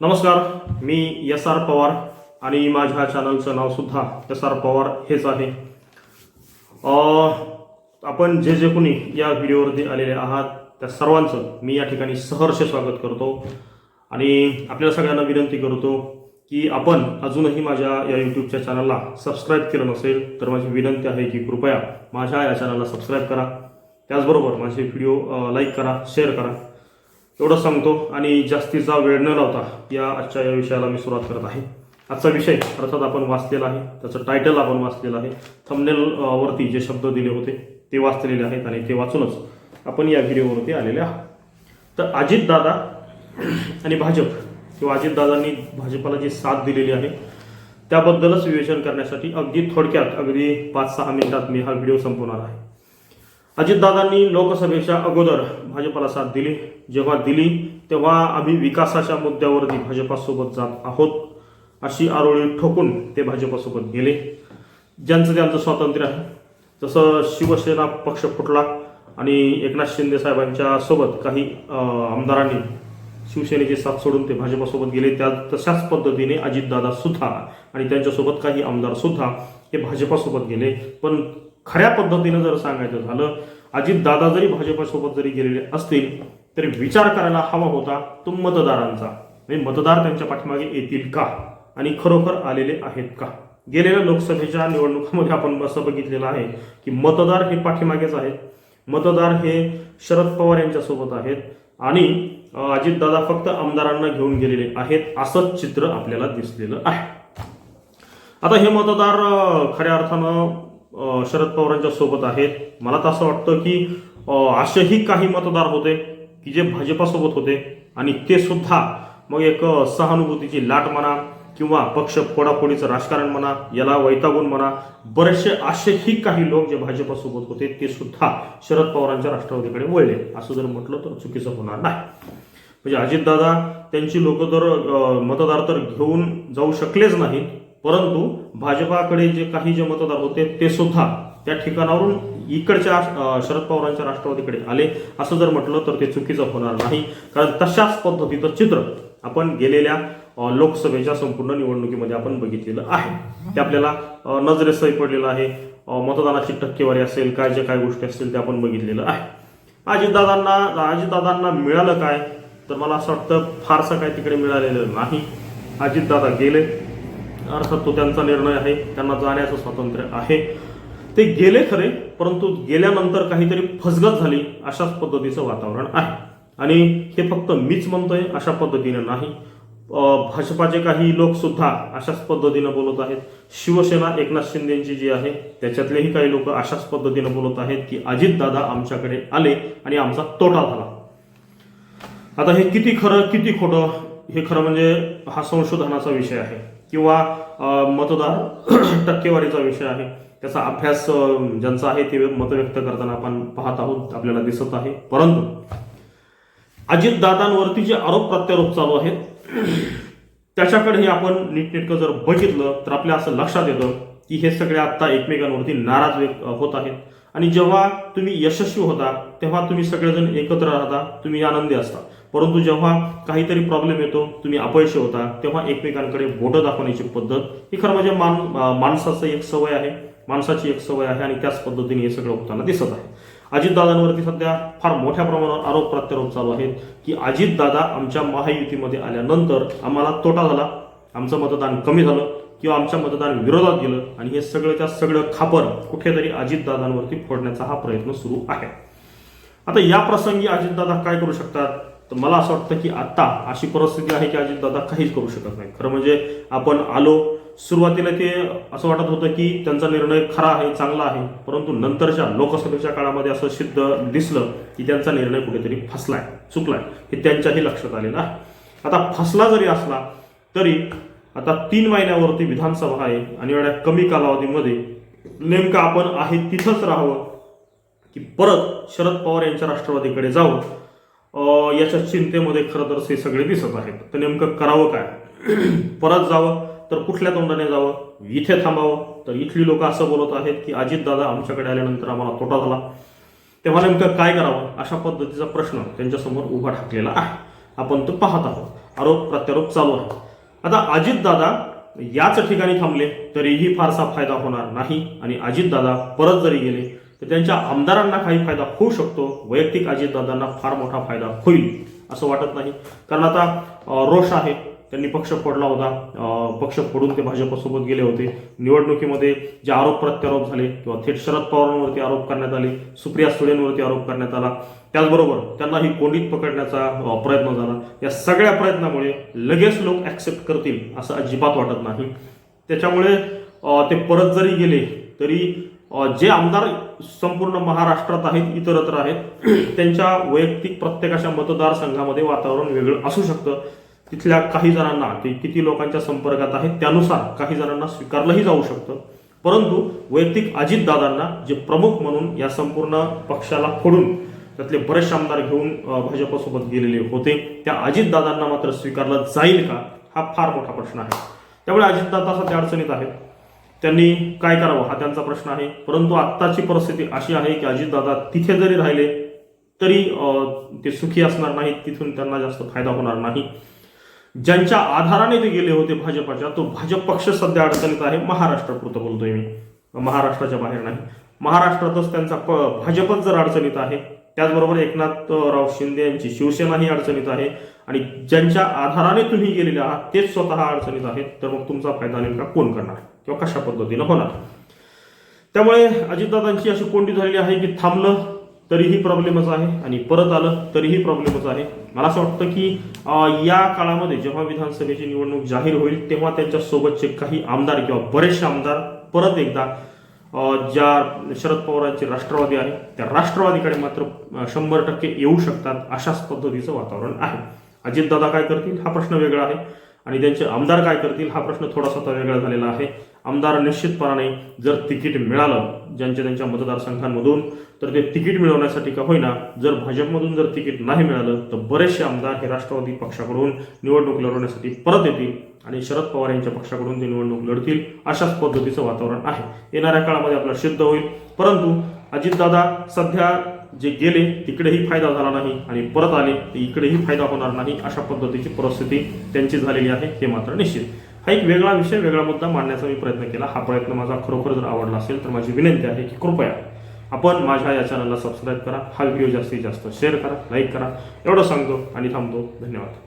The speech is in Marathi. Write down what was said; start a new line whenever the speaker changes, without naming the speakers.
नमस्कार मी एस आर पवार आणि माझ्या चॅनलचं नाव सुद्धा एस आर पवार हेच आहे. आपण जे जे कोणी या व्हिडिओवरती आलेले आहात त्या सर्वांचं मी या ठिकाणी सहर्ष स्वागत करतो. आणि आपल्या सगळ्यांना विनंती करतो की आपण अजूनही माझ्या या यूट्यूबच्या चॅनलला सबस्क्राईब केलं नसेल तर माझी विनंती आहे की कृपया माझ्या या चॅनलला सबस्क्राईब करा. त्याचबरोबर माझे व्हिडिओ लाईक करा शेअर करा. एवढं सांगतो आणि जास्तीचा वेळ न लावता या आजच्या या विषयाला मी सुरुवात करत आहे. आजचा विषय अर्थात आपण वाचलेला आहे. त्याचं टायटल आपण वाचलेलं आहे. थंबनेल वरती जे शब्द दिले होते ते वाचलेले आहेत आणि ते वाचूनच आपण या व्हिडिओवरती आलेले आहोत. तर अजितदादा आणि भाजप किंवा अजितदादांनी भाजपाला जी साथ दिलेली आहे त्याबद्दलच विवेचन करण्यासाठी अगदी थोडक्यात अगदी पाच सहा मिनिटात मी हा व्हिडिओ संपवणार आहे. अजितदादांनी लोकसभेच्या अगोदर भाजपाला साथ दिली. जेव्हा दिली तेव्हा आम्ही विकासाच्या मुद्द्यावरती भाजपासोबत जात आहोत अशी आरोळी ठोकून ते भाजपासोबत गेले. ज्यांचं त्यांचं स्वातंत्र्य आहे. जसं शिवसेना पक्ष फुटला आणि एकनाथ शिंदे साहेबांच्या सोबत काही आमदारांनी शिवसेनेची साथ सोडून ते भाजपासोबत गेले त्या तशाच पद्धतीने अजितदादा सुद्धा आणि त्यांच्यासोबत काही आमदार सुद्धा हे भाजपासोबत गेले. पण खऱ्या पद्धतीनं जर सांगायचं झालं अजितदादा जरी भाजपासोबत जरी गेलेले असतील तरी विचार करायला हवा होता तो मतदारांचा. म्हणजे मतदार त्यांच्या पाठीमागे येतील का? आणि खरोखर आलेले आहेत का? गेलेल्या लोकसभेच्या निवडणुकामध्ये आपण असं बघितलेलं आहे की मतदार हे पाठीमागेच आहेत. मतदार हे शरद पवार यांच्यासोबत आहेत. आणि अजितदादा फक्त आमदारांना घेऊन गेलेले आहेत असंच चित्र आपल्याला दिसलेलं आहे. आता हे मतदार खऱ्या अर्थानं शरद पवारांच्या सोबत आहेत. मला तर असं वाटतं की असेही काही मतदार होते की जे भाजपासोबत होते आणि ते सुद्धा मग एक सहानुभूतीची लाट म्हणा किंवा पक्ष फोडाफोडीचं राजकारण म्हणा याला वैतागून म्हणा बरेचसे असेही काही लोक जे भाजपासोबत होते ते सुद्धा शरद पवारांच्या राष्ट्रवादीकडे वळले. असं जर म्हटलं तर चुकीचं होणार नाही. म्हणजे अजितदादा त्यांची लोक तर मतदार तर घेऊन जाऊ शकलेच नाहीत. परंतु भाजपाकडे जे काही जे मतदार होते ते सुद्धा त्या ठिकाणावरून इकडच्या शरद पवारांच्या राष्ट्रवादीकडे आले. असं जर म्हटलं तर ते चुकीचं होणार नाही. कारण तशाच पद्धतीचं चित्र आपण गेलेल्या लोकसभेच्या संपूर्ण निवडणुकीमध्ये आपण बघितलेलं आहे. ते आपल्याला नजरेसही पडलेलं आहे. मतदानाची टक्केवारी असेल काय जे काय गोष्टी असतील ते आपण बघितलेलं आहे. अजितदादांना अजितदादांना मिळालं काय? तर मला असं वाटतं फारसं काय तिकडे मिळालेलं नाही. अजितदादा गेले. अर्थात तो त्यांचा निर्णय आहे त्यांना जाण्याचं स्वातंत्र्य आहे. ते गेले खरे परंतु गेल्यानंतर काहीतरी फसगत झाली अशाच पद्धतीचं वातावरण आहे. आणि हे फक्त मीच म्हणतोय अशा पद्धतीने नाही. भाजपाचे काही लोक सुद्धा अशाच पद्धतीनं बोलत आहेत. शिवसेना एकनाथ शिंदेची जी आहे त्याच्यातलेही काही लोक अशाच पद्धतीनं बोलत आहेत की अजितदादा आमच्याकडे आले आणि आमचा तोटा झाला. आता हे किती खरं किती खोटं हे खरं म्हणजे हा संशोधनाचा विषय आहे. किंवा अं, मतदार टक्केवारीचा विषय आहे. त्याचा अभ्यास ज्यांचा आहे ते मत व्यक्त करताना आपण पाहत आहोत आपल्याला दिसत आहे. परंतु अजितदादांवरती जे आरोप प्रत्यारोप चालू आहेत त्याच्याकडेही आपण नीटनेटकं जर बघितलं तर आपल्या असं लक्षात येतं की हे सगळे आत्ता एकमेकांवरती नाराज व्यक्त होत आहेत. आणि जेव्हा तुम्ही यशस्वी होता तेव्हा तुम्ही सगळेजण एकत्र राहता तुम्ही आनंदी असता. परंतु जेव्हा काहीतरी प्रॉब्लेम येतो तुम्ही अपयशी होता तेव्हा एकमेकांकडे बोटं दाखवण्याची पद्धत ही खरं म्हणजे मान माणसाचं एक सवय आहे. माणसाची एक सवय आहे आणि त्याच पद्धतीने हे सगळं होताना दिसत आहे. अजितदादांवरती सध्या फार मोठ्या प्रमाणावर आरोप प्रत्यारोप चालू आहेत की अजितदादा आमच्या महायुतीमध्ये आल्यानंतर आम्हाला तोटा झाला आमचं मतदान कमी झालं किंवा आमच्या मतदान विरोधात गेलं आणि हे सगळंच्या सगळं खापर कुठेतरी अजितदादांवरती फोडण्याचा हा प्रयत्न सुरू आहे. आता या प्रसंगी अजितदादा काय करू शकतात? तर मला असं वाटतं की आता अशी परिस्थिती आहे की अजितदादा काहीच करू शकत नाही. खरं म्हणजे आपण आलो सुरुवातीला ते असं वाटत होतं की त्यांचा निर्णय खरा आहे चांगला आहे परंतु नंतरच्या लोकसभेच्या काळामध्ये असं सिद्ध दिसलं की त्यांचा निर्णय कुठेतरी फसलाय चुकलाय हे त्यांच्याही लक्षात आलेलं आहे. आता फसला जरी असला तरी आता तीन महिन्यावरती विधानसभा आहे आणि एवढ्या कमी कालावधीमध्ये नेमकं आपण आहे तिथंच राहावं की परत शरद पवार यांच्या राष्ट्रवादीकडे जावं याच्या चिंतेमध्ये खरं तर हे सगळे दिसत आहेत. तर नेमकं करावं काय? परत जावं तर कुठल्या तोंडाने जावं? इथे थांबावं? तर इथली लोक असं बोलत आहेत की अजितदादा आमच्याकडे आल्यानंतर आम्हाला तोटा झाला. तेव्हा नेमकं काय करावं? अशा पद्धतीचा प्रश्न त्यांच्यासमोर उभा ठाकलेला आहे. आपण तो पाहत आहोत. आरोप प्रत्यारोप चालू आहे आता अजितदादा याच ठिकाणी थांबले तरीही फारसा फायदा होणार नाही आणि अजितदादा परत जरी गेले तर त्यांच्या आमदारांना काही फायदा होऊ शकतो. वैयक्तिक अजितदादांना फार मोठा फायदा होईल असं वाटत नाही. कारण आता रोष आहे. त्यांनी पक्ष फोडला होता. पक्ष फोडून ते भाजपसोबत गेले होते. निवडणुकीमध्ये जे आरोप प्रत्यारोप झाले किंवा थेट शरद पवारांवरती आरोप करण्यात आले सुप्रिया सुळेंवरती आरोप करण्यात आला त्याचबरोबर त्यांना ही कोंडीत पकडण्याचा प्रयत्न झाला. या सगळ्या प्रयत्नामुळे लगेच लोक ऍक्सेप्ट करतील असं अजिबात वाटत नाही. त्याच्यामुळे ते परत जरी गेले तरी जे आमदार संपूर्ण महाराष्ट्रात आहेत इतरत्र आहेत त्यांच्या वैयक्तिक प्रत्येकाच्या मतदारसंघामध्ये वातावरण वेगळं असू शकतं. तिथल्या काही जणांना ते किती लोकांच्या संपर्कात आहेत त्यानुसार काही जणांना स्वीकारलंही जाऊ शकतं. परंतु वैयक्तिक अजितदादांना जे प्रमुख म्हणून या संपूर्ण पक्षाला फोडून त्यातले बरेचसे आमदार घेऊन भाजपसोबत गेलेले होते त्या अजितदादांना मात्र स्वीकारलं जाईल का हा फार मोठा प्रश्न आहे. त्यामुळे अजितदादा सध्या अडचणीत आहेत. त्यांनी काय करावं हा त्यांचा प्रश्न आहे. परंतु आत्ताची परिस्थिती अशी आहे की अजितदादा तिथे जरी राहिले तरी ते सुखी असणार नाहीत तिथून त्यांना जास्त फायदा होणार नाही. ज्यांच्या आधाराने ते गेले होते भाजपाच्या तो भाजप पक्ष सध्या अडचणीत आहे. महाराष्ट्रापुरतं बोलतोय मी. महाराष्ट्राच्या बाहेर नाही. महाराष्ट्रातच त्यांचा प भाजपच जर अडचणीत आहे त्याचबरोबर एकनाथराव शिंदे यांची शिवसेनाही अडचणीत आहे. आणि ज्यांच्या आधाराने तुम्ही गेलेले आहात तेच स्वतः अडचणीत आहेत. तर मग तुमचा फायदा नेमका कोण करणार? किंवा कशा पद्धतीनं होणार. त्यामुळे अजितदादांची अशी कोंडी झालेली आहे की थांबलं तरीही प्रॉब्लेमच आहे आणि परत आलं तरीही प्रॉब्लेमच आहे. मला असं वाटतं की या काळामध्ये जेव्हा विधानसभेची निवडणूक जाहीर होईल तेव्हा त्यांच्यासोबतचे काही आमदार किंवा बरेचसे आमदार परत एकदा ज्या शरद पवारांचे राष्ट्रवादी आहे त्या राष्ट्रवादीकडे मात्र शंभर टक्के येऊ शकतात अशाच पद्धतीचं वातावरण आहे. अजितदादा काय करतील? हा प्रश्न वेगळा आहे. आणि त्यांचे आमदार काय करतील? हा प्रश्न थोडासा वेगळा झालेला आहे. आमदार निश्चितपणाने जर तिकीट मिळालं ज्यांच्या त्यांच्या मतदारसंघांमधून तर ते तिकीट मिळवण्यासाठी का होईना जर भाजपमधून जर तिकीट नाही मिळालं तर बरेचसे आमदार हे राष्ट्रवादी पक्षाकडून निवडणूक लढवण्यासाठी परत येतील आणि शरद पवार यांच्या पक्षाकडून ते निवडणूक लढतील अशाच पद्धतीचं वातावरण आहे. येणाऱ्या काळामध्ये आपला सिद्ध होईल. परंतु अजितदादा सध्या जे गेले तिकडेही फायदा झाला नाही आणि परत आले तर इकडेही फायदा होणार नाही अशा पद्धतीची परिस्थिती त्यांची झालेली आहे हे मात्र निश्चित. हा एक वेगळा विषय वेगळा मुद्दा मांडण्याचा मी प्रयत्न केला. हा प्रयत्न माझा खरोखर जर आवडला असेल तर माझी विनंती आहे की कृपया आपण माझ्या या चॅनलला सबस्क्राईब करा. हा व्हिडिओ जास्तीत जास्त शेअर करा लाईक करा. एवढं सांगतो आणि थांबतो. धन्यवाद.